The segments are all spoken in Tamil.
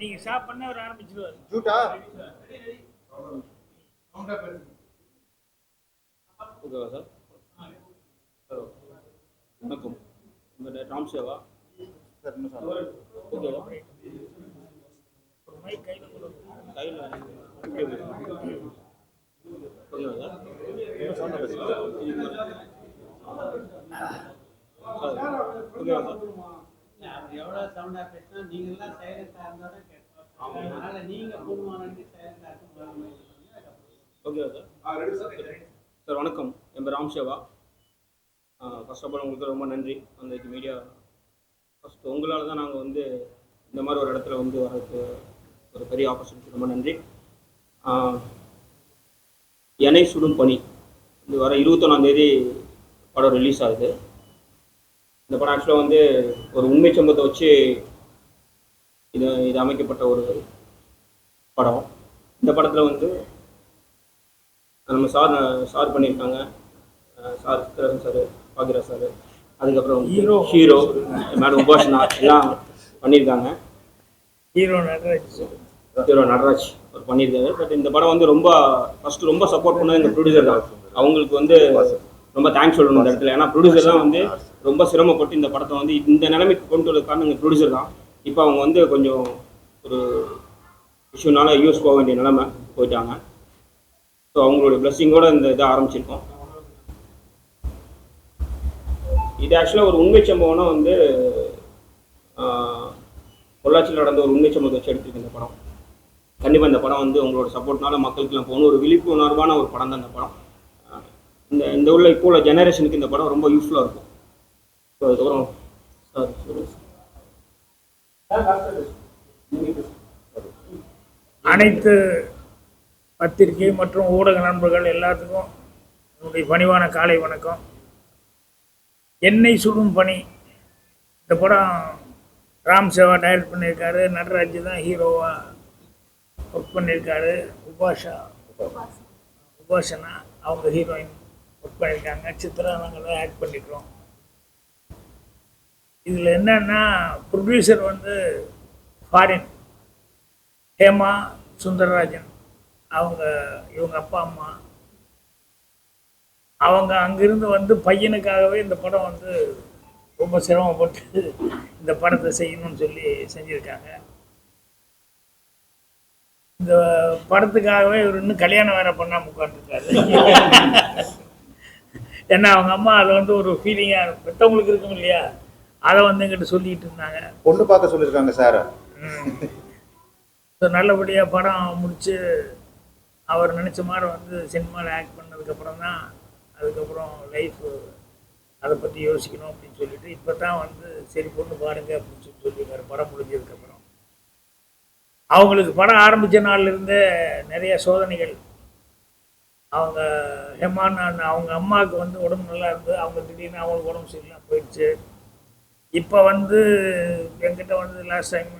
நீங்க ஸ்டாப் பண்ண அவர் ஆரம்பிச்சிருவாரு. ஜூட்டா ஓகேவா சார்? சார் வணக்கம் உங்கள் ராம் சேவா? சார் இன்னும் சொல்லுங்க. ஓகேவா? கையில ஓகேவா சார்? பேசுங்க. சார் சார் இருக்கும் ஓகேவா சார்? சார் வணக்கம். என் பேர் Ram Seva. First of all உங்களுக்கு ரொம்ப நன்றி. அந்த மீடியா ஃபஸ்ட் உங்களால் தான் நாங்கள் வந்து இந்த மாதிரி ஒரு இடத்துல வந்து வரதுக்கு ஒரு பெரிய ஆப்பர்ச்சுனிட்டி ரொம்ப நன்றி. எனை சுடும் பனி இது வர இருபத்தொன்னாந்தேதி படம் ரிலீஸ் ஆகுது. இந்த படம் ஆக்சுவலாக வந்து ஒரு உண்மை சம்பவத்தை வச்சு இது இது அமைக்கப்பட்ட ஒரு படம். இந்த படத்தில் வந்து நம்ம சார் சார் பண்ணியிருக்காங்க. Sir Chittaran sir Bagira sir. அதுக்கப்புறம் Hero. ஹீரோ மேடம் உபாஷனா எல்லாம் பண்ணியிருக்காங்க. ஹீரோ நடராஜ் ஹீரோ நடராஜ் அவர் பண்ணியிருக்காரு. பட் இந்த படம் வந்து ரொம்ப ஃபர்ஸ்ட் ரொம்ப சப்போர்ட் பண்ணது இந்த ப்ரொடியூசர் தான். அவங்களுக்கு வந்து ரொம்ப தேங்க்ஸ் சொல்லணும் இந்த இடத்துல. ஏன்னா ப்ரொடியூசர் தான் வந்து ரொம்ப சிரமப்பட்டு இந்த படத்தை வந்து இந்த நிலைமைக்கு கொண்டு வரது காரணம் ப்ரொடியூசர் தான். இப்போ அவங்க வந்து கொஞ்சம் ஒரு இஷ்யூனால யூஸ் போக வேண்டிய நிலைமை போயிட்டாங்க. ஸோ அவங்களுடைய பிளஸ்ஸிங்கோட இந்த இதை ஆரம்பிச்சிருக்கோம். இது ஆக்சுவலாக ஒரு உண்மை சம்பவம்னா வந்து பொள்ளாச்சியில் நடந்த ஒரு உண்மை சம்பவத்தை வச்சு எடுத்திருக்கு இந்த படம். கண்டிப்பாக இந்த படம் வந்து உங்களோட சப்போர்ட்னால மக்களுக்குலாம் போகணும். ஒரு விழிப்புணர்வான ஒரு படம் தான் இந்த படம். இந்த இந்த உள்ள இப்போ உள்ள ஜெனரேஷனுக்கு இந்த படம் ரொம்ப யூஸ்ஃபுல்லாக இருக்கும். அதுக்கப்புறம் சார் அனைத்து பத்திரிகை மற்றும் ஊடக நண்பர்கள் எல்லாத்துக்கும் என்னுடைய பணிவான காலை வணக்கம். எண்ணெய் சுடும் பணி. இந்த படம் ராம் சேவா டைரக்ட் பண்ணியிருக்காரு. நடராஜ் தான் ஹீரோவாக ஒர்க் பண்ணியிருக்காரு. உபாஷா. உபாஷனா அவங்க ஹீரோயின் ஒர்க் பண்ணியிருக்காங்க. சித்ரா நாங்கள் தான் ஆக்ட் பண்ணிக்கிறோம். இதில் என்னன்னா ப்ரொடியூசர் வந்து ஃபாரின் ஹேமா சுந்தரராஜன். அவங்க இவங்க அப்பா அம்மா. அவங்க அங்கிருந்து வந்து பையனுக்காகவே இந்த படம் வந்து ரொம்ப சிரமப்பட்டு இந்த படத்தை செய்யணும்னு சொல்லி செஞ்சுருக்காங்க. இந்த படத்துக்காகவே இவர் இன்னும் கல்யாணம் வேற பண்ணாம உட்காந்துருக்காரு ஏன்னா அவங்க அம்மா அதை வந்து ஒரு ஃபீலிங்காக பெற்றவங்களுக்கு இருக்கும் இல்லையா? அதை வந்து எங்கிட்ட சொல்லிட்டு இருந்தாங்க. பொண்ணு பார்க்க சொல்லியிருக்காங்க சார். ஸோ நல்லபடியாக படம் முடித்து அவர் நினச்ச மாதிரி வந்து சினிமாவில் ஆக்ட் பண்ணதுக்கப்புறம் தான் அதுக்கப்புறம் லைஃப் அதை பற்றி யோசிக்கணும் அப்படின்னு சொல்லிட்டு இப்போ தான் வந்து சரி பொண்ணு பாருங்க அப்படின்னு சொல்லி சொல்லியிருக்காரு. படம் முடிஞ்சதுக்கப்புறம். அவங்களுக்கு படம் ஆரம்பித்த நாள்லேருந்தே நிறைய சோதனைகள். அவங்க ஹெமான் அவங்க அம்மாவுக்கு வந்து உடம்பு நல்லா இருந்தது அவங்க திடீர்னு அவங்களுக்கு உடம்பு சரியில்லாம போயிடுச்சு. இப்போ வந்து என்கிட்ட வந்து லாஸ்ட் டைம்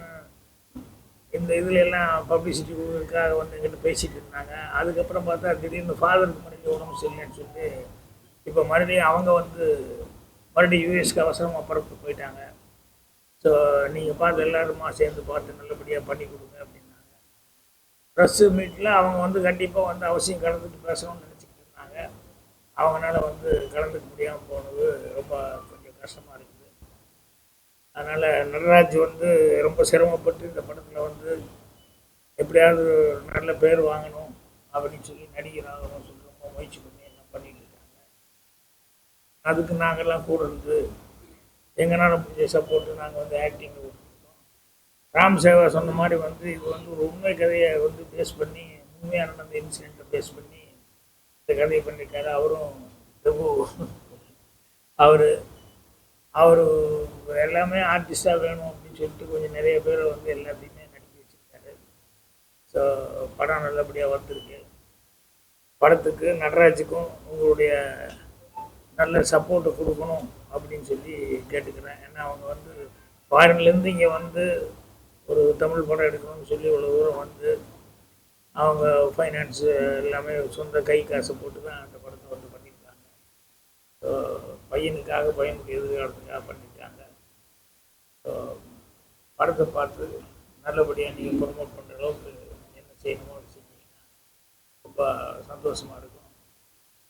இந்த இதில் எல்லாம் பப்ளிசிட்டி கொடுக்கறதுக்காக வந்து எங்கிட்ட பேசிகிட்டு இருந்தாங்க. அதுக்கப்புறம் பார்த்தா திடீர்னு ஃபாதருக்கு மறுபடியும் உடம்பு சரியில்லைன்னு சொல்லி இப்போ மறுபடியும் அவங்க வந்து மறுபடியும் யூஎஸ்க்கு அவசரமாக பரப்பு போயிட்டாங்க. ஸோ நீங்கள் பார்த்து எல்லாருமா சேர்ந்து பார்த்து நல்லபடியாக பண்ணி கொடுங்க அப்படின்னாங்க. ப்ரெஸ்ஸு மீட்டில் அவங்க வந்து கண்டிப்பாக வந்து அவசியம் கலந்துட்டு பேசணும்னு நினச்சிக்கிட்டு இருந்தாங்க. அவங்களால வந்து கலந்துக்க முடியாமல் போனது ரொம்ப அதனால் நடராஜ் வந்து ரொம்ப சிரமப்பட்டு இந்த படத்தில் வந்து எப்படியாவது நல்ல பேர் வாங்கணும் அப்படின்னு சொல்லி நடிகர் ஆகணும்னு சொல்லி ரொம்ப முயற்சி பண்ணி எல்லாம் பண்ணிட்டு இருக்காங்க. அதுக்கு நாங்கள்லாம் கூட இருந்து எங்களால் முடிஞ்ச சப்போர்ட்டு நாங்கள் வந்து ஆக்டிங் கொடுத்துருக்கோம். ராம் சேவா சொன்ன மாதிரி வந்து இது வந்து ஒரு உண்மை கதையை வந்து பேஸ் பண்ணி உண்மையாக நடந்த இன்சிடெண்ட்டை பேஸ் பண்ணி இந்த கதையை பண்ணியிருக்காரு அவரும் பிரபு. அவர் அவர் இப்போ எல்லாமே ஆர்டிஸ்டாக வேணும் அப்படின்னு சொல்லிட்டு கொஞ்சம் நிறைய பேரை வந்து எல்லாத்தையுமே நடிக்க வச்சுருக்காரு. ஸோ படம் நல்லபடியாக வந்திருக்கு. படத்துக்கு நடராஜுக்கும் உங்களுடைய நல்ல சப்போர்ட்டை கொடுக்கணும் அப்படின்னு சொல்லி கேட்டுக்கிறேன். ஏன்னா அவங்க வந்து ஃபாரின்லேருந்து இங்கே வந்து ஒரு தமிழ் படம் எடுக்கணும்னு சொல்லி இவ்வளோ தூரம் வந்து அவங்க ஃபைனான்ஸு எல்லாமே சொந்த கை காசை போட்டு தான் அந்த படத்தை வந்து பண்ணியிருக்காங்க. ஸோ பையனுக்காக பையனுக்கு எதிர்காலத்துக்காக பண்ணியிருக்காங்க. படத்தை பார்த்து நல்லபடியாக நீங்கள் ப்ரொமோட் பண்ணுற அளவுக்கு என்ன செய்யணுமோ செஞ்சீங்கன்னா ரொம்ப சந்தோஷமாக இருக்கும்.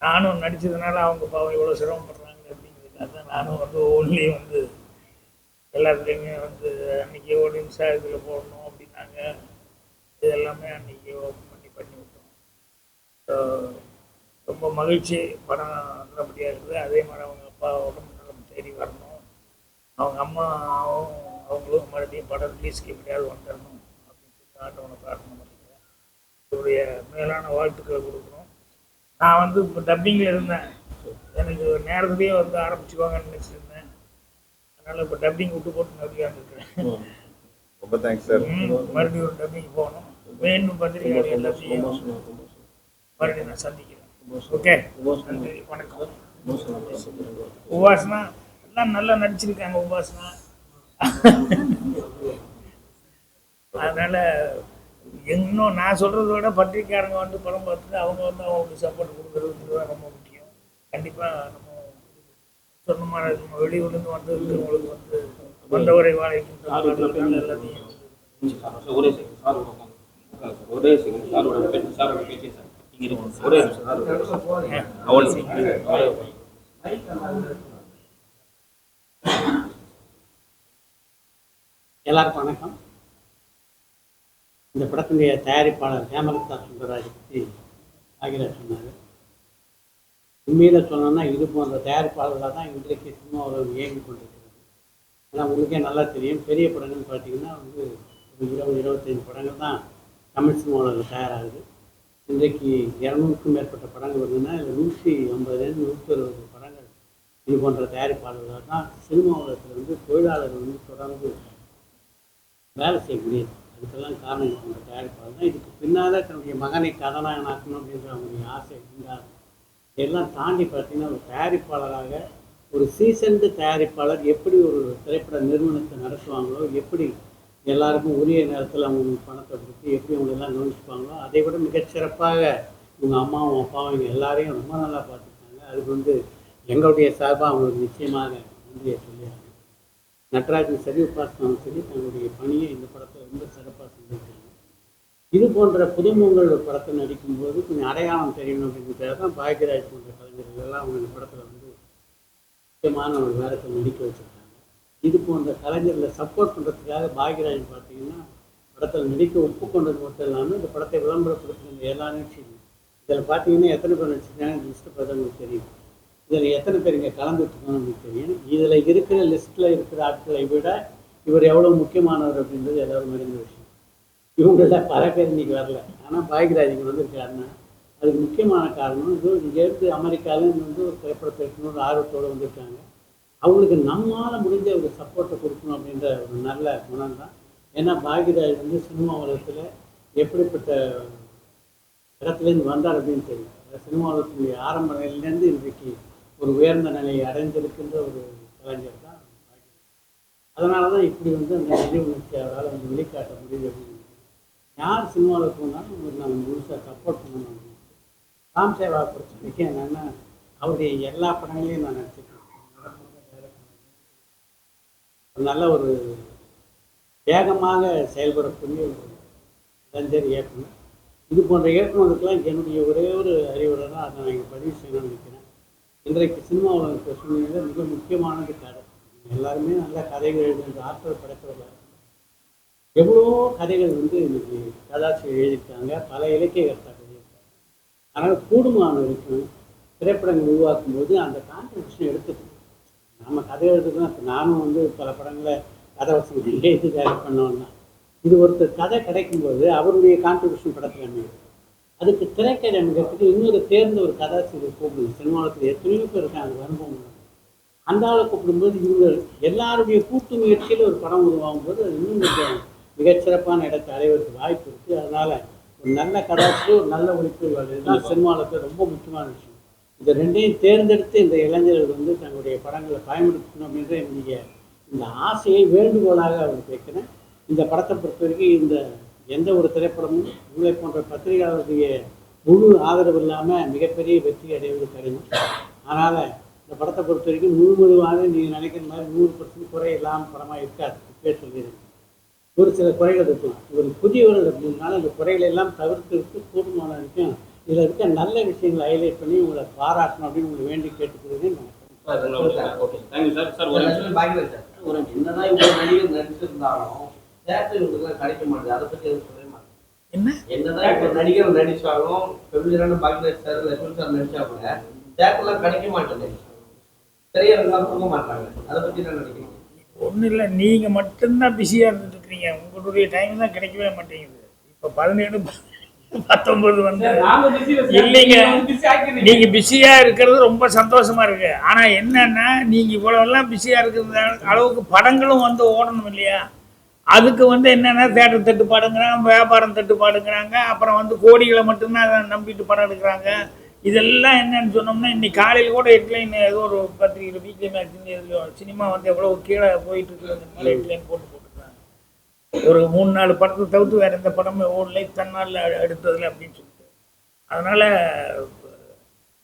நானும் நடித்ததுனால அவங்க பாவம் இவ்வளோ சிரமப்படுறாங்க அப்படிங்கிறதுக்காக தான் நானும் வந்து ஒன்லி வந்து எல்லாத்துலேயுமே வந்து அன்றைக்கி ஒரு நிமிஷம் இதில் போடணும் அப்படின்னாங்க. இது எல்லாமே அன்றைக்கி ஓப்பன் பண்ணி பண்ணி விட்டோம். ஸோ ரொம்ப மகிழ்ச்சி படம் நல்லபடியாக இருக்குது. அதே மாதிரி அவங்க அப்பா உடம்பு நலம் தேடி வரணும். அவங்க அம்மாவும் அவங்களும் மறுபடியும் படம் ரிலீஸ்க்கு எப்படியாவது வந்துடணும் அப்படின்னு சொல்லி ஆண்டவனை பிரார்த்தனை பண்ணிக்கிறேன் என்னுடைய மேலான வாழ்த்துக்களை கொடுக்குறோம் நான் வந்து இப்போ டப்பிங்கில் இருந்தேன். எனக்கு நேரத்துலேயே வந்து ஆரம்பிச்சுக்குவாங்கன்னு நினச்சிருந்தேன். அதனால் இப்போ டப்பிங் விட்டு போட்டு நம்பிக்காமல் இருக்கிறேன் ரொம்ப தேங்க்ஸ் சார் மறுபடியும் ஒரு டப்பிங் போகணும். வேணும் பத்திரிகை எல்லாத்தையும். மறுபடியும் நான் சந்திக்கிறேன். ஓகே. நன்றி வணக்கம். உபாசனா எல்லாம் நல்லா நடிச்சிருக்காங்க உபாசனா. அதனால இன்னும் நான் சொல்றதை விட பத்திரிக்கையாரங்க வந்து படம் பார்த்துட்டு அவங்க வந்து அவங்களுக்கு சப்போர்ட் கொடுக்குறது தான் ரொம்ப முக்கியம். கண்டிப்பா நம்ம சொன்ன மாதிரி நம்ம வெளியூர்லேருந்து வந்து இருக்கிறவங்களுக்கு வந்து வந்தவரை வாழைக்கும் எல்லாத்தையும் ஒரே சார் ஒரே பேச்சு சார் இங்கே ஒரே சார் எல்லாருக்கும் வணக்கம். இந்த படத்தினுடைய தயாரிப்பாளர் ஹேமலதா சுந்தரராஜ் பற்றி ஆகிரா சொன்னார். உண்மையில் சொன்னோன்னா இது போன்ற தயாரிப்பாளர்களாக தான் இன்றைக்கு சினிமாவில் இயங்கி கொண்டிருக்கிறது. ஏன்னா உங்களுக்கே நல்லா தெரியும். பெரிய படங்கள்னு பார்த்தீங்கன்னா வந்து ஒரு இருபது இருபத்தஞ்சு படங்கள் தான் தமிழ் சினிமாவில் தயாராகுது. இன்றைக்கு இரநூறுக்கும் மேற்பட்ட படங்கள் வருதுன்னா இதில் நூற்றி ஐம்பதுலேருந்து நூற்றி அறுபது படங்கள் இது போன்ற தயாரிப்பாளர்களாக தான் சினிமா உலகத்தில் வந்து தொழிலாளர்கள் வந்து தொடர்ந்து வேலை செய்யக்கூடியது முடியுது. அதுக்கெல்லாம் காரணம் அவங்க தயாரிப்பாளர் தான். இதுக்கு பின்னால் தன்னுடைய மகனை கதாநாயகனாக்கணும் அப்படின்ற அவங்களுடைய ஆசை இருந்தால் இதெல்லாம் தாண்டி பார்த்தீங்கன்னா ஒரு தயாரிப்பாளராக ஒரு சீசன்டு தயாரிப்பாளர் எப்படி ஒரு திரைப்பட நிறுவனத்தை நடத்துவாங்களோ எப்படி எல்லாருக்கும் உரிய நேரத்தில் அவங்க பணத்தை கொடுத்து எப்படி அவங்களெல்லாம் கவனிச்சுப்பாங்களோ அதை விட மிகச்சிறப்பாக இவங்க அம்மாவும் அப்பாவும் இவங்க எல்லாரையும் ரொம்ப நல்லா பார்த்துருக்காங்க. அதுக்கு வந்து எங்களுடைய சார்பாக அவங்களுக்கு நிச்சயமாக நன்றியை சொல்லியாங்க நட்ராஜன் சரி உபாசனம் சரி தங்களுடைய பணியை இந்த படத்தை ரொம்ப சிறப்பாக செஞ்சிருக்காங்க. இது போன்ற புதுமுகங்கள் ஒரு படத்தை நடிக்கும்போது கொஞ்சம் அடையாளம் தெரியணும் அப்படிங்கிறதுக்காக தான் பாக்யராஜ் போன்ற கலைஞர்கள் எல்லாம் அவங்க இந்த படத்தில் வந்து முக்கியமான ஒரு வேடத்தில் நடிக்க வச்சுருக்காங்க. இது போன்ற கலைஞர்களை சப்போர்ட் பண்ணுறதுக்காக பாக்யராஜ் பார்த்தீங்கன்னா படத்தில் நடிக்க ஒப்புக்கொண்டது மட்டும் இல்லாமல் இந்த படத்தை விளம்பரப்படுத்துகிற எல்லா நிகழ்ச்சியும் இதில் பார்த்தீங்கன்னா எத்தனை பேர் நடிச்சிருக்காங்க லிஸ்ட்டு பார்த்தா உங்களுக்கு தெரியும். இதில் எத்தனை பேர் இங்கே கலந்துட்டுருக்கோம் தெரியும் இதில் இருக்கிற லிஸ்ட்டில் இருக்கிற ஆட்களை விட இவர் எவ்வளோ முக்கியமானவர் அப்படின்றது எல்லோரும் அறிந்த விஷயம். இவங்களில் பல பேர் இன்றைக்கி வரல. ஆனால் பாகிராஜ் இங்கே வந்திருக்காருன்னா அதுக்கு முக்கியமான காரணம் இது இங்கேருந்து அமெரிக்காவிலேருந்து வந்து ஒரு திரைப்படத்தை எடுக்கணும்னு ஆர்வத்தோடு வந்திருக்காங்க. அவங்களுக்கு நம்மால் முடிஞ்ச ஒரு சப்போர்ட்டை கொடுக்கணும் அப்படின்ற ஒரு நல்ல குணம் தான் ஏன்னா பாகிராஜ் வந்து சினிமா உலகத்தில் எப்படிப்பட்ட இடத்துலேருந்து வந்தார் அப்படின்னு தெரியும். சினிமா உலகத்தினுடைய ஆரம்ப நிலையிலேருந்து இன்றைக்கு ஒரு உயர்ந்த நிலையை அடைந்திருக்கின்ற ஒரு கலைஞர் தான் அதனால தான் இப்படி வந்து அந்த நிதி உணர்ச்சி அவரால் வந்து வெளிக்காட்ட முடியுது அப்படின்னு யார் சினிமாவில் போனாலும் ஒரு நம்ம முழுசாக சப்போர்ட் பண்ணணும் ராம் சேவா பொறுத்த வரைக்கும் என்னென்னா அவருடைய எல்லா படங்களையும் நான் நடிச்சிருக்கேன். நல்ல ஒரு வேகமாக செயல்படக்கூடிய ஒரு கலைஞர் இயக்குனர். இது போன்ற இயக்குநருக்கெல்லாம் என்னுடைய ஒரே ஒரு அறிவுரை தான் அதை நான் இங்கே பதிவு செய்யணும்னு நினைக்கிறேன். இன்றைக்கு சினிமா இருக்கிற சூழ்நிலையில் மிக முக்கியமானது கதை. எல்லாருமே நல்ல கதைகள் எழுதுகிற ஆற்றல் படைத்தவர்கள் எவ்வளோ கதைகள் வந்து இன்னைக்கு கதாசிரியர் எழுதியிருக்காங்க பல இலக்கிய கர்த்தாக்கள் எழுதியிருக்காங்க. அதனால் கூடுமான வரைக்கும் திரைப்படங்கள் உருவாக்கும் போது அந்த கான்ட்ரிபியூஷன் எடுத்துக்கணும். நம்ம கதை எழுதுறதுனா இப்போ நானும் வந்து பல படங்களை கதை வசதி எழுதி டைரக்ட் பண்ணோம்னா இது ஒருத்தர் கதை கிடைக்கும்போது அவருடைய கான்ட்ரிபியூஷன் படத்தில் அமையும். அதுக்கு திரைக்கதை அமைக்கிறதுக்கு இன்னொரு தேர்ந்த ஒரு கதாசிரியர் கூப்பிடுங்க சினிமாவில் எத்தனையோ பேர் இருக்காங்க அனுபவம். அந்த ஆளை கூப்பிடும்போது இவங்க எல்லாருடைய கூட்டு முயற்சியில் ஒரு படம் உருவாகும் போது அது இன்னும் மிகச்சிறப்பான இடத்தை அடைவதற்கு வாய்ப்பு இருக்குது அதனால் ஒரு நல்ல கதாசிரியர் ஒரு நல்ல ஒழிப்பு இதுதான் சினிமாவில் ரொம்ப முக்கியமான விஷயம். இந்த ரெண்டையும் தேர்ந்தெடுத்து இந்த இளைஞர்கள் வந்து தங்களுடைய படங்களை பயன்படுத்தணும் அப்படின்ற என்னுடைய இந்த ஆசையை வேண்டுகோளாக அவருக்கு வைக்கிறேன். இந்த படத்தை பொறுத்த வரைக்கும் இந்த எந்த ஒரு திரைப்படமும் உங்களை போன்ற பத்திரிகையாளருடைய முழு ஆதரவு இல்லாமல் மிகப்பெரிய வெற்றி அடைவது கடினம். அதனால் இந்த படத்தை பொறுத்த வரைக்கும் முழு முழுவாக நீங்கள் நினைக்கிற மாதிரி நூறு பர்சன்ட் குறை இல்லாமல் படமாக இருக்காது. இப்பவே சொல்லிடுறேன். ஒரு சில குறைகள் இருக்கலாம். ஒரு புதியவர்கள் அப்படின்னால அந்த குறைகளை எல்லாம் தவிர்த்து விட்டு கூடுமான வரைக்கும் இதில் இருக்க நல்ல விஷயங்களை ஹைலைட் பண்ணி உங்களை பாராட்டணும் அப்படின்னு உங்களை வேண்டி கேட்டுக்கிறேன் ஓகே. தேங்க்யூ சார் சார் ஒரு நிமிஷம். பாக்கியராஜ் சார், ஒரு என்னதான் இவ்வளவு நடிகர் நடிச்சிருந்தாலும் என்ன? என்னதான் இப்போ நடிகர் நடிச்சாலும் பெருமையான பாக்கியராஜ் சார் லட்சுமி சார் நடிச்சா கூட தேட்டர்லாம் கிடைக்க மாட்டேங்குது. திரையரங்கெல்லாம் மாட்டாங்க. அதை பத்தி என்ன நினைக்கிறீங்க? ஒன்றும் இல்லை. நீங்கள் மட்டும்தான் பிஸியாக இருந்துட்டு இருக்கிறீங்க உங்களுடைய டைம் தான் கிடைக்கவே மாட்டேங்குது. இப்போ பதினேழு பத்தொன்பது வந்து இல்லைங்க. நீங்க பிஸியா இருக்கிறது ரொம்ப சந்தோஷமா இருக்கு. ஆனா என்னன்னா நீங்க இவ்வளவெல்லாம் பிஸியா இருக்கிற அளவுக்கு படங்களும் வந்து ஓடணும் இல்லையா? அதுக்கு வந்து என்னன்னா தேட்டர் தட்டுப்பாடுங்கிறாங்க வியாபாரம் தட்டுப்பாடுங்கிறாங்க அப்புறம் வந்து கோடிகளை மட்டும்தான் அதை நம்பிட்டு படம் எடுக்கிறாங்க. இதெல்லாம் என்னன்னு சொன்னோம்னா இன்னைக்கு காலையில் கூட ஹெட்லைன் ஏதோ ஒரு பத்திரிகை வீக்லி எதுலையோ சினிமா வந்து எவ்வளவு கீழே போயிட்டு இருக்குது ஹெட்லைன் போட்டு போட்டுருக்காங்க. ஒரு மூணு நாலு படத்தை தவிர்த்து வேற எந்த படமும் ஓடலை தன்னால் எடுத்ததில்லை அப்படின்னு சொல்லிட்டு. அதனால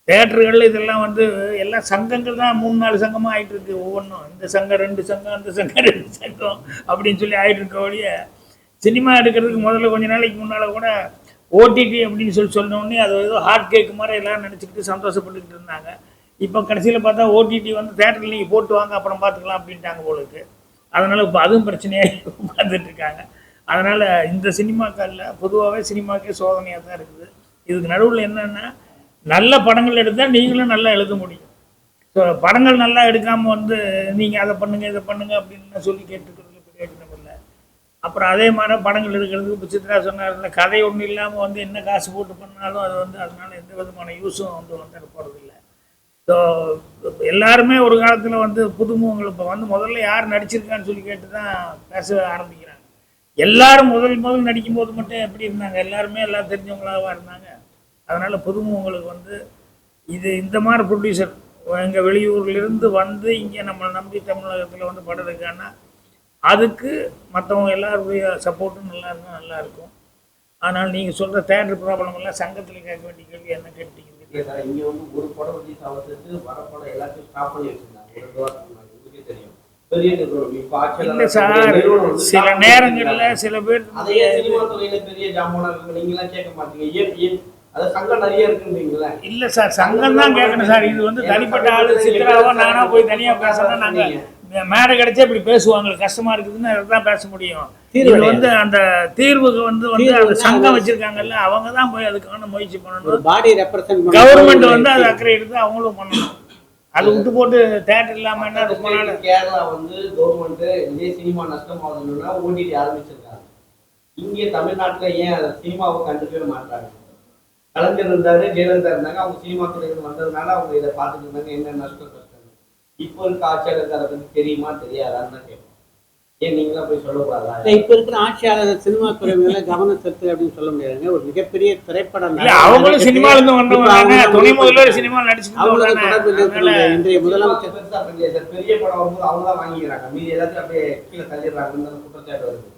தேட்டர்கள் இதெல்லாம் வந்து எல்லாம் சங்கங்கள் தான் மூணு நாலு சங்கமாக ஆகிட்டு இருக்கு ஒவ்வொன்றும் இந்த சங்கம் ரெண்டு சங்கம் அந்த சங்கம் ரெண்டு சங்கம் அப்படின்னு சொல்லி ஆகிட்டு இருக்க ஒழிய சினிமா எடுக்கிறதுக்கு முதல்ல கொஞ்ச நாளைக்கு முன்னால் கூட ஓடிடி அப்படின்னு சொல்லி சொன்னோடனே அது ஏதோ ஹார்ட் கேக் மாதிரி எல்லாம் நினச்சிக்கிட்டு சந்தோஷப்பட்டுக்கிட்டு இருந்தாங்க. இப்போ கடைசியில் பார்த்தா ஓடிடி வந்து தேட்டரில் நீங்கள் போட்டு வாங்க அப்புறம் பார்த்துக்கலாம் அப்படின்ட்டாங்க போல இருக்கு. அதனால் இப்போ அதுவும் பிரச்சனையாக உட்காந்துட்டு இருக்காங்க. அதனால் இந்த சினிமாக்களில் பொதுவாகவே சினிமாக்கே சோதனையாக தான் இருக்குது. இதுக்கு நடுவில் என்னென்னா நல்ல படங்கள் எடுத்தால் நீங்களும் நல்லா எழுத முடியும். ஸோ படங்கள் நல்லா எடுக்காமல் வந்து நீங்கள் அதை பண்ணுங்க இதை பண்ணுங்க அப்படின்னு சொல்லி கேட்டுக்கிறதுல பிரயோஜனம் இல்லை. அப்புறம் அதே மாதிரி படங்கள் எடுக்கிறதுக்கு இப்போ சித்ரா சொன்னார்ல கதை ஒன்றும் இல்லாமல் வந்து என்ன காசு போட்டு பண்ணாலும் அது வந்து அதனால எந்த விதமான யூஸும் வந்து வந்து போகிறதில்ல ஸோ எல்லாருமே ஒரு காலத்தில் வந்து புதுமுகங்கள் இப்போ வந்து முதல்ல யார் நடிச்சிருக்கான்னு சொல்லி கேட்டு தான் பேச ஆரம்பிக்கிறாங்க. எல்லாரும் முதல் முதல் நடிக்கும்போது மட்டும் எப்படி இருந்தாங்க? எல்லாருமே எல்லாம் தெரிஞ்சவங்களாக இருந்தாங்க? அதனால புதுமுகங்களுக்கு வந்து இது இந்த மாதிரி ப்ரொடியூசர் எங்கள் வெளியூர்லேருந்து வந்து இங்கே நம்மளை நம்பி தமிழகத்தில் வந்து படம் எடுக்கான்னா அதுக்கு மற்றவங்க எல்லாருடைய சப்போர்ட்டும் நல்லா இருந்தால் நல்லா இருக்கும். ஆனால் நீங்கள் சொல்கிற தேட்டர் ப்ராப்ளம் எல்லாம் சங்கத்தில் கேட்க வேண்டிய கேள்வி என்ன கேட்டீங்க இங்க வந்து ஒரு படம் ரிலீஸ் ஆகிறதுக்கு வர படம் எல்லாத்தையும் ஸ்டாப் பண்ணி வச்சிருந்தாங்க. உங்களுக்கே தெரியும். இல்லை சார் சில நேரங்களில். சில பேர் பெரிய ஜாமானா நீங்க எல்லாம் கேட்க மாட்டீங்க. இல்லை சார் சங்கம் தான் கேட்கணும் சார். இது வந்து தனிப்பட்ட ஆளு சித்ராவோ நானா போய் தனியாக பேசணும் நாங்கள் மேடை கிடைச்சா இப்படி பேசுவாங்க. கஷ்டமா இருக்குதுன்னு தான் பேச முடியும். இது வந்து அந்த தீர்வுக்கு வந்து வந்து அந்த சங்கம் வச்சிருக்காங்கல்ல அவங்க தான் போய் அதுக்கான முயற்சி பண்ணணும். பாடி ரெப்ரசன்ட் கவர்மெண்ட் வந்து அது அக்கறை எடுத்து அவங்களும் பண்ணணும். அது விட்டு போட்டு தேட்டர் இல்லாம என்ன ரொம்ப நாள்? கேரளா வந்து கவர்மெண்ட் இதே சினிமா நஷ்டம் ஆகுதுன்னா ஓடிடி ஆரம்பிச்சிருக்காங்க. இங்கே தமிழ்நாட்டுல ஏன் சினிமாவை கண்டுக்கவே மாட்டாங்க கலைஞர் இருந்தாரு ஜெயலலிதா இருந்தாங்க. அவங்க சினிமா துறையில வந்ததுனால அவங்க இதை பார்த்துட்டு இருந்தாங்க. என்ன நஷ்டம் கஷ்டம்? இப்போ இருக்க ஆட்சியாளருக்கு அதை பத்தி தெரியுமா தெரியாதான்னு தான் கேட்போம். ஏன் நீங்களா போய் சொல்லக்கூடாதா? இப்ப இருக்கிற ஆட்சியாளர் சினிமா துறைகளை கவனம் செலுத்து அப்படின்னு சொல்ல முடியாதுங்க. ஒரு மிகப்பெரிய திரைப்படம் இல்ல அவங்களும் சினிமால இருந்து வந்தவங்க தானே. துணை முதல்வர் சினிமா நடிச்சுட்டு அவங்களுக்கு தொடர்பு இன்றைய முதலமைச்சர் பெருசா பெரிய படம் வரும்போது அவங்க தான் வாங்கிக்கிறாங்க. மீதி எல்லாத்தையும் அப்படியே கீழே தள்ளிடுறாங்கன்னு அந்த குற்றச்சாட்டு வருது.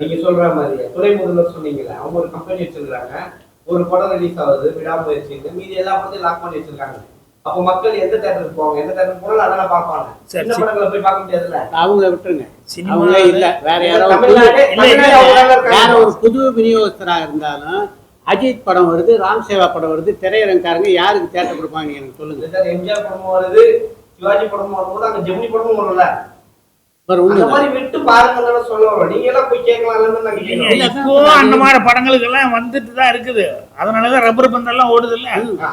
நீங்க சொல்ற மாதிரி துணை முதல்வர் சொன்னீங்கல்ல அவங்க ஒரு கம்பெனி வச்சிருக்காங்க ஒரு படம் ரிலீஸ் ஆகுது விடாமுயற்சி மீதி எல்லா படத்தையும் லாக் பண்ணி வச்சிருக்காங்க. அப்ப மக்கள் எந்த தேட்டருக்கு போவாங்க? எந்த தேட்டருக்கு போனாலும் அதெல்லாம் பார்ப்பாங்க. சின்ன. படங்களை போய் பார்க்க முடியாதுல்ல? அவங்கள விட்டுருங்க. அவங்க இல்ல வேற யாரோ ஒரு புது- தமிழ்நாடு இல்ல, இல்ல, தமிழ்நாடு அவங்க நல்லா வேற. ஒரு புது விநியோகஸ்தராக இருந்தாலும் அஜித் படம் வருது ராம் சேவா படம் வருது திரையரங்காரங்க யாருக்கு தேட்டர் கொடுப்பாங்க எனக்கு சொல்லுங்க. எம்ஜிஆர் படமும் வருது சிவாஜி படமும் வரும்போது அங்க ஜெமினி படமும் வரும்ல? இப்போ அந்த மாதிரி படங்களுக்கு எல்லாம் வந்துட்டு தான் இருக்குது. அதனாலதான் ரப்பர் பந்தெல்லாம் ஓடுது இல்ல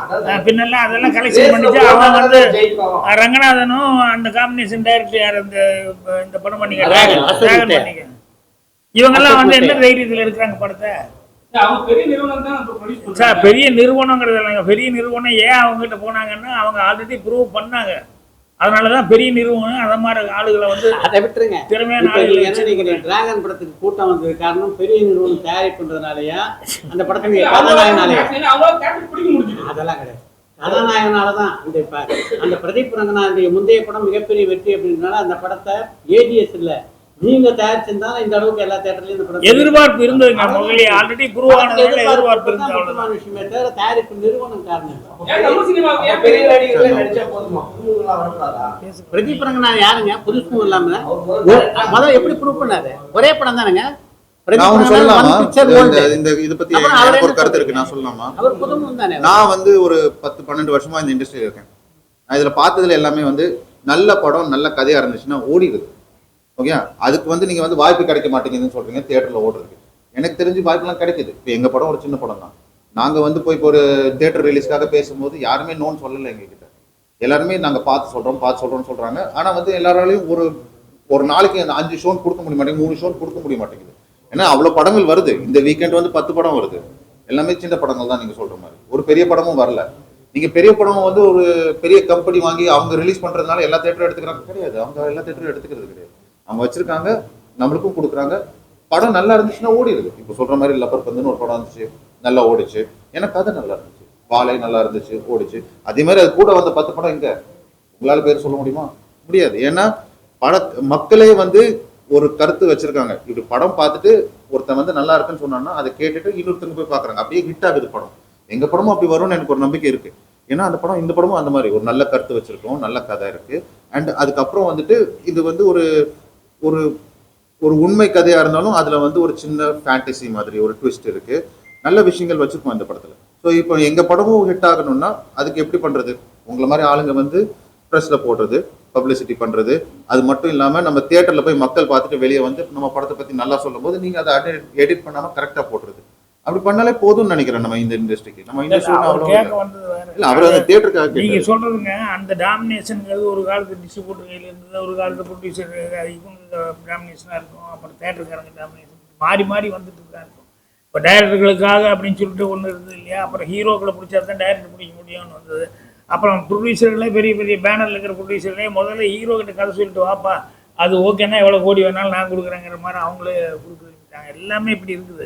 அதான். பின்னெல்லாம் அதெல்லாம் கலெக்ஷன் பண்ணிச்சு அவன் வந்து ரங்கநாதனும் அந்த காம்பினேஷன் டைரக்டர் யார் இந்த இந்த படம். பண்ணிக்க இவங்கெல்லாம் வந்து என்ன தைரியத்துல எடுக்கிறாங்க படத்தை? பெரிய நிறுவனங்கிறது இல்லைங்க. பெரிய நிறுவனம் ஏன் அவங்க கிட்ட போனாங்கன்னா அவங்க ஆல்ரெடி ப்ரூவ் பண்ணாங்க. அதனாலதான் பெரிய நிறுவனம் அந்த மாதிரி ஆளுகளை வந்து அதை விட்டுருங்க. திறமையான ஆளுகளை என்ன டிராகன் படத்துக்கு கூட்டம் வந்தது காரணம் பெரிய நிறுவனம் தயாரிப்புன்றதுனாலயா? அந்த படத்துக்கு முடிஞ்சது. அதெல்லாம் கிடையாது. கதாநாயகனால தான் அந்த இப்ப அந்த பிரதீப் ரங்கநாதனுடைய முந்தைய படம் மிகப்பெரிய வெற்றி அப்படின்றனால அந்த படத்தை ஏஜிஎஸ் இல்ல நீங்க தயாரிச்சிருந்தாலும் இந்த அளவுக்கு எல்லா தேட்டர்லயும் எதிர்பார்ப்பு முதலே ஆல்ரெடி இருந்தது முக்கியமான அவ்வளவுதான். விஷயமே தவிர தயாரிப்பு நிறுவனம் காரணம் பெரிய நடிகர்களே நடிச்சா போதுமா? பிரதீப் ரங்கநாதன் யாருங்க? புதுசும் இல்லாம. முதல்ல எப்படி ப்ரூவ் பண்ணாரு? ஒரே படம் தானேங்க? கருத்து இருக்கு? நான் சொல்லலாமா? நான் வந்து ஒரு பத்து பன்னெண்டு வருஷமா இந்த இண்டஸ்ட்ரியில் இருக்கேன். நான் இதுல பார்த்ததுல எல்லாமே வந்து நல்ல படம் நல்ல கதையா இருந்துச்சுன்னா ஓடிடுது. ஓகே அதுக்கு வந்து நீங்கள் வந்து வாய்ப்பு கிடைக்க மாட்டேங்குதுன்னு சொல்கிறீங்க தேட்டரில் ஓடுறதுக்கு. எனக்கு தெரிஞ்சு வாய்ப்புலாம் கிடைக்குது. இப்போ எங்கள் படம் ஒரு சின்ன படம் தான். நாங்கள் வந்து போய் இப்போ ஒரு தேட்டர் ரிலீஸ்க்காக பேசும்போது யாருமே நோன்னு சொல்லலை எங்ககிட்ட. எல்லாருமே நாங்கள் பார்த்து சொல்கிறோம் பார்த்து சொல்கிறோம்னு சொல்கிறாங்க ஆனால் வந்து எல்லாராலையும் ஒரு ஒரு நாளைக்கு அந்த அஞ்சு ஷோன் கொடுக்க முடிய மாட்டேங்குது மூணு ஷோன் கொடுக்க முடிய மாட்டேங்குது. ஏன்னா அவ்வளோ படங்கள் வருது. இந்த வீக்கெண்ட் வந்து பத்து படம் வருது. எல்லாமே சின்ன படங்கள் தான் நீங்கள் சொல்கிற மாதிரி. ஒரு பெரிய படமும் வரல. நீங்கள் பெரிய படம் வந்து ஒரு பெரிய கம்பெனி வாங்கி அவங்க ரிலீஸ் பண்ணுறதுனால எல்லா தேட்டரும் எடுத்துக்கிறாங்க. கிடையாது. அவங்க எல்லா தேட்டரும் எடுத்துக்கிறது கிடையாது. அவங்க வச்சிருக்காங்க நம்மளுக்கும் கொடுக்குறாங்க. படம் நல்லா இருந்துச்சுன்னா ஓடிடுது. இப்போ சொல்ற மாதிரி லப்பர் பந்துன்னு ஒரு படம் இருந்துச்சு நல்லா ஓடிச்சு. ஏன்னா கதை நல்லா இருந்துச்சு. வாழை நல்லா இருந்துச்சு ஓடிச்சு. அதே மாதிரி அது கூட வந்த பத்து படம் எங்க? உங்களால் பேர் சொல்ல முடியுமா? முடியாது. ஏன்னா பட மக்களே வந்து ஒரு கருத்து வச்சிருக்காங்க. இப்படி படம் பார்த்துட்டு ஒருத்தன் வந்து நல்லா இருக்குன்னு சொன்னான்னா அதை கேட்டுட்டு இன்னொருத்தங்க போய் பார்க்குறாங்க. அப்படியே ஹிட் ஆகுது படம். எங்க படமும் அப்படி வரும்னு எனக்கு ஒரு நம்பிக்கை இருக்கு. ஏன்னா அந்த படம் இந்த படமும் அந்த மாதிரி. ஒரு நல்ல கருத்து வச்சிருக்கோம் நல்ல கதை இருக்கு. அண்ட் அதுக்கப்புறம் வந்துட்டு இது வந்து ஒரு ஒரு ஒரு உண்மை கதையாக இருந்தாலும் அதில் வந்து ஒரு சின்ன ஃபேண்டசி மாதிரி ஒரு ட்விஸ்ட் இருக்குது நல்ல விஷயங்கள் வச்சுருக்கோம் இந்த படத்தில். ஸோ இப்போ எங்கள் படமும் ஹிட் ஆகணும்னா அதுக்கு எப்படி பண்ணுறது உங்களை மாதிரி ஆளுங்க வந்து ப்ரெஸ்ஸில் போடுறது பப்ளிசிட்டி பண்ணுறது அது மட்டும் இல்லாமல் நம்ம தியேட்டரில் போய் மக்கள் பார்த்துட்டு வெளியே வந்து நம்ம படத்தை பற்றி நல்லா சொல்லும் போது நீங்கள் அதை எடிட் பண்ணாமல் கரெக்டாக போடுறது. அப்படி பண்ணாலே போதும்னு நினைக்கிறேன் நம்ம இந்த இண்டஸ்ட்ரிக்கு நம்ம இண்டஸ்ட்ரி. இல்ல. அவர் அந்த தியேட்டருக்காக நீங்க. சொல்றதுங்க அந்த டாமினேஷனுங்கிறது ஒரு காலத்து டிஸ்ட்ரிபியூட்டர் கையில இருந்தது ஒரு காலத்து ப்ரொடியூசர் இவங்க டாமினேஷனாக இருக்கும் அப்புறம் தேட்டருக்காரங்க டாமினேஷன் மாறி மாறி வந்துட்டு தான் இருக்கும். இப்போ டைரக்டர்களுக்காக அப்படின்னு சொல்லிட்டு ஒன்று இருந்தது இல்லையா? அப்புறம் ஹீரோக்களை பிடிச்சா தான் டைரக்டர் பிடிக்க முடியும்னு வந்தது. அப்புறம் ப்ரொடியூசர்களே பெரிய பெரிய பேனரில் இருக்கிற ப்ரொடியூசர்களே முதல்ல ஹீரோ கிட்ட கதை சொல்லிட்டு வாப்பா அது ஓகேன்னா எவ்வளோ கோடி வேணாலும் நான் கொடுக்குறேங்கிற மாதிரி அவங்களே கொடுக்குறாங்க எல்லாமே இப்படி இருக்குது.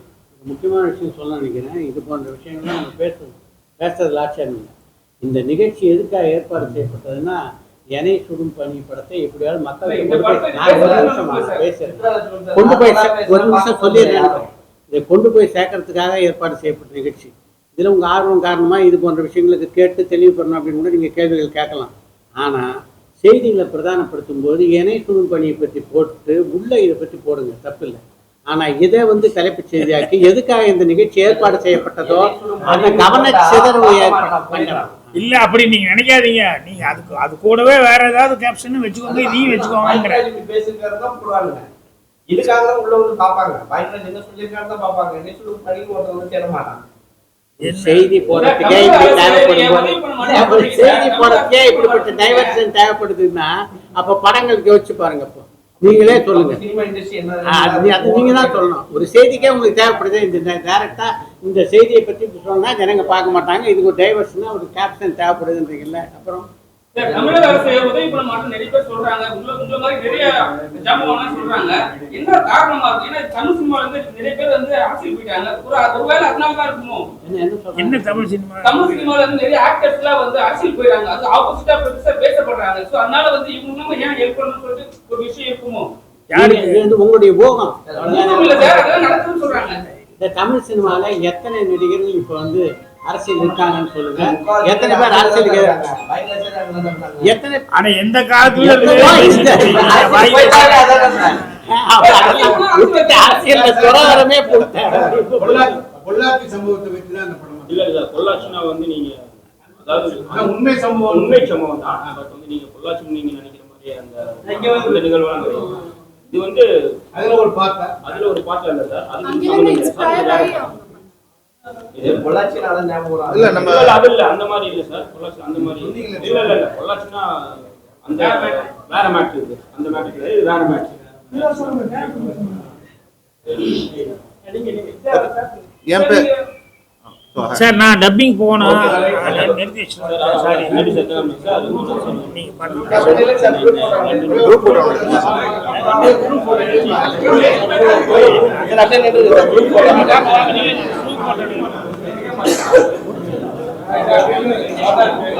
முக்கியமான விஷயம் சொல்ல நினைக்கிறேன். இது போன்ற விஷயங்கள்லாம் நம்ம பேசுறது பேசுறதுல ஆச்சரியம் இந்த நிகழ்ச்சி எதுக்காக ஏற்பாடு செய்யப்பட்டதுன்னா எனை சுடும் பணி படத்தை எப்படியாவது மக்களுக்கு கொண்டு போய் ஒரு நிமிஷம் சொல்லிடுறேன். இதை கொண்டு போய் சேர்க்கறதுக்காக ஏற்பாடு செய்யப்பட்ட நிகழ்ச்சி. இதில் உங்கள் ஆர்வம் காரணமாக இது போன்ற விஷயங்களுக்கு கேட்டு தெளிவு அப்படின்னு கூட நீங்கள் கேள்விகள் கேட்கலாம். ஆனால் செய்திகளை பிரதானப்படுத்தும் போது இணை சுடும் பணியை பற்றி போட்டு உள்ள இதை பற்றி போடுங்க. தப்பில்லை. ஆனால் இதை வந்து தலைப்புச் செய்தியாக்கி எதுக்காக இந்த நிகழ்ச்சி ஏற்பாடு செய்யப்பட்டதோ அந்த கவன சிதறவு ஏற்பட இல்ல அப்படி நீங்க நினைக்காதீங்க. நீங்க அதுக்கு அது கூடவே வேற ஏதாவது கேப்ஷன் வச்சுக்கோங்க இதையும் வச்சுக்கோங்கிற பேசுகிறதான் போடுவாங்க இதுக்காக தான் உள்ள வந்து பார்ப்பாங்க. பயன்ராஜ் என்ன சொல்லியிருக்காரு தான் பார்ப்பாங்க. என்ன சொல்லி படிக்க ஒருத்தர் வந்து தேட மாட்டாங்க செய்தி போடுறதுக்கே இப்படி தேவைப்படும் செய்தி போடுறதுக்கே இப்படிப்பட்ட டைவர்ஷன் தேவைப்படுதுன்னா அப்ப படங்கள் யோசிச்சு பாருங்க அப்போ நீங்களே சொல்லுங்க. சினிமா இண்டஸ்ட்ரி என்ன ஆ, அது நீங்க தான் சொல்லணும். ஒரு செய்திக்கே உங்களுக்கு தேவைப்படுது. இந்த டைரக்டா இந்த செய்தியை பத்தி சொன்னா ஜனங்க பார்க்க மாட்டாங்க. இதுக்கு ஒரு டைவர்ஷனா ஒரு கேப்ஷன் தேவைப்படுதுன்றீங்கல்ல. அப்புறம்? தமிழக அரசு உதவி பண்ண மாட்டோம் நிறைய பேர் சொல்றாங்க. உங்களை உங்களை மாதிரி நிறைய ஜாம்பவான்லாம் சொல்றாங்க. என்ன காரணமா இருக்கு? ஏன்னா தமிழ் சினிமால இருந்து நிறைய பேர் வந்து அரசியல் போயிட்டாங்க. ஒரு ஒருவேளை அதனால தான் இருக்குமோ? என்ன தமிழ் சினிமா தமிழ் சினிமால இருந்து நிறைய ஆக்டர்ஸ் எல்லாம் வந்து அரசியல் போயிறாங்க அது ஆப்போசிட்டா பெருசா பேசப்படுறாங்க. சோ அதனால வந்து இவங்க ஏன் ஹெல்ப் பண்ணணும்னு சொல்லிட்டு விஷயம் இருக்குமோ யாரு? இது வந்து உங்களுடைய போகம். இந்த தமிழ் சினிமால எத்தனை நடிகர்கள் இப்ப வந்து அரசியல் இருக்காங்கன்னு சொல்லுங்க. எத்தனை பேர் அரசியலுக்கு எத்தனை ஆனா எந்த காலத்துல பொள்ளாச்சி பொள்ளாச்சி சம்பவத்தை வச்சு தான் அந்த படம் இல்ல இல்ல பொள்ளாச்சினா வந்து நீங்க அதாவது உண்மை சம்பவம். உண்மை சம்பவம் தான். பட் வந்து நீங்க பொள்ளாச்சி நீங்க நினைக்கிற மாதிரி அந்த அந்த நிகழ்வுலாம் கிடையாது. இது வந்து அதுல ஒரு பார்த்தா அதுல ஒரு பாட்டுல இல்ல சார் அது. இல்ல நம்ம இல்ல அந்த மாதிரி இல்ல சார். பொள்ளாச்சி அந்த மாதிரி இல்ல. இல்ல இல்ல பொள்ளாச்சினா அந்த வேற மேட்ரு இது. அந்த இது வேற மேட்ரு என் பேர். சார் நான் டப்பிங் போகணும் நான் நிறுத்தி சார் நீங்கள்